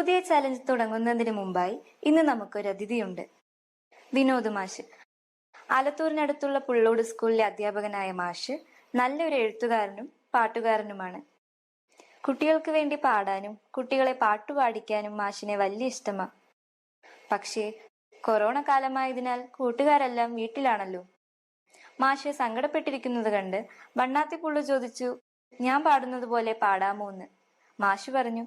പുതിയ ചലഞ്ച് തുടങ്ങുന്നതിന് മുമ്പായി ഇന്ന് നമുക്കൊരു അതിഥിയുണ്ട്. വിനോദ് മാഷ്. ആലത്തൂരിനടുത്തുള്ള പുള്ളോട് സ്കൂളിലെ അധ്യാപകനായ മാഷ് നല്ലൊരു എഴുത്തുകാരനും പാട്ടുകാരനുമാണ്. കുട്ടികൾക്ക് വേണ്ടി പാടാനും കുട്ടികളെ പാട്ടുപാടിക്കാനും മാഷിനെ വലിയ ഇഷ്ടമാണ് പക്ഷേ കൊറോണ കാലമായതിനാൽ കൂട്ടുകാരെല്ലാം വീട്ടിലാണല്ലോ. മാഷ് സങ്കടപ്പെട്ടിരിക്കുന്നത് കണ്ട് വണ്ണാത്തിപ്പുള്ളു ചോദിച്ചു ഞാൻ പാടുന്നത് പോലെ പാടാമോ എന്ന് മാഷ് പറഞ്ഞു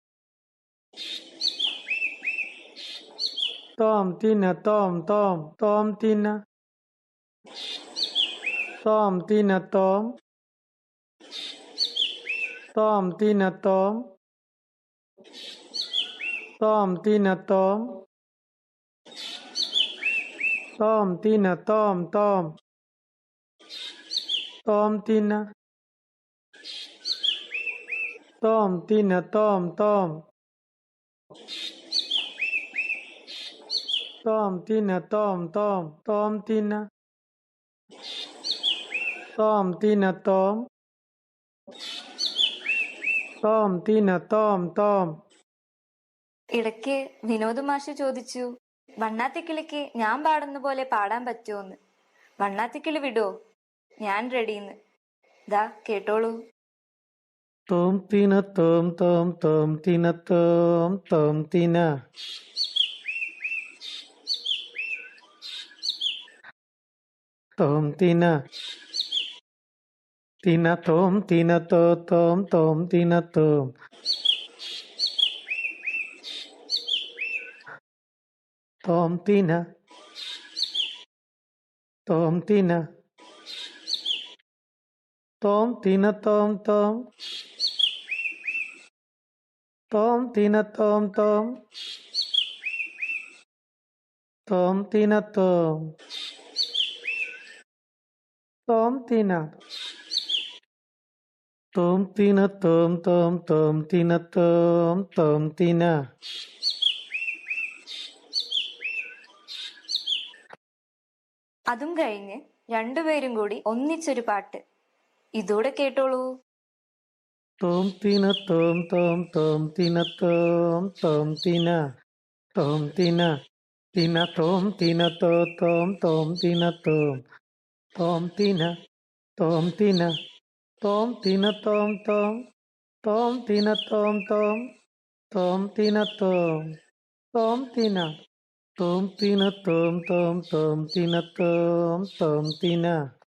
വിനോദ് മാഷും Tom, Tina, Tom, Tom. Tom, Tina, Tom, Tom. Tom, Tina. Tom, Tina, Tom, Tom. Tom, Tina, Tom, Tom. Tom, Tina. Tom, Tina, Tom. Tom, Tina, Tom. Tom, Tina, Tom. Tom, Tina, Tom, Tom. Tom, Tina. Tom, Tina, Tom, Tom. Tom, Tina, Tom, Tom. Tom, Tina. Tom, Tina, Tom. Tom, Tina, Tom, Tom. ഇടയ്ക്ക് വിനോദ് മാഷ് ചോദിച്ചു വണ്ണാത്തിക്കിളിക്ക് ഞാൻ പാടുന്ന പോലെ പാടാൻ പറ്റുമോന്ന് വണ്ണാത്തിക്കിളി വിടോ ഞാൻ റെഡിന്ന് ദാ കേട്ടോളൂ Tom Tina Tom Tom Tom Tina Tom Tom Tina తోం తిన. తిన తోం తిన తో తోం తోం తిన తోం. తోం తిన. తోం తిన. తోం తిన తోం తోం. తోం తిన తోం తోం. తోం తిన తోం. തോം തിന തോം തിന തോം തോം തോം തിന തോം തോം തിന അതും കഴിഞ്ഞ് രണ്ടുപേരും കൂടി ഒന്നിച്ചൊരു പാട്ട്. ഇതോടെ കേട്ടോളൂ. തോം തിന തോം തോം തോം തിന തോം തോം തിന തോം തിന തിന തോം തിന തോ തോം തോം തിന തോം Tom Tina Tom Tina Tom Tina Tom Tom Tom Tina Tom Tom Tom Tina Tom Tom Tina Tom Tina Tom Tom Tom Tina Tom Tom Tina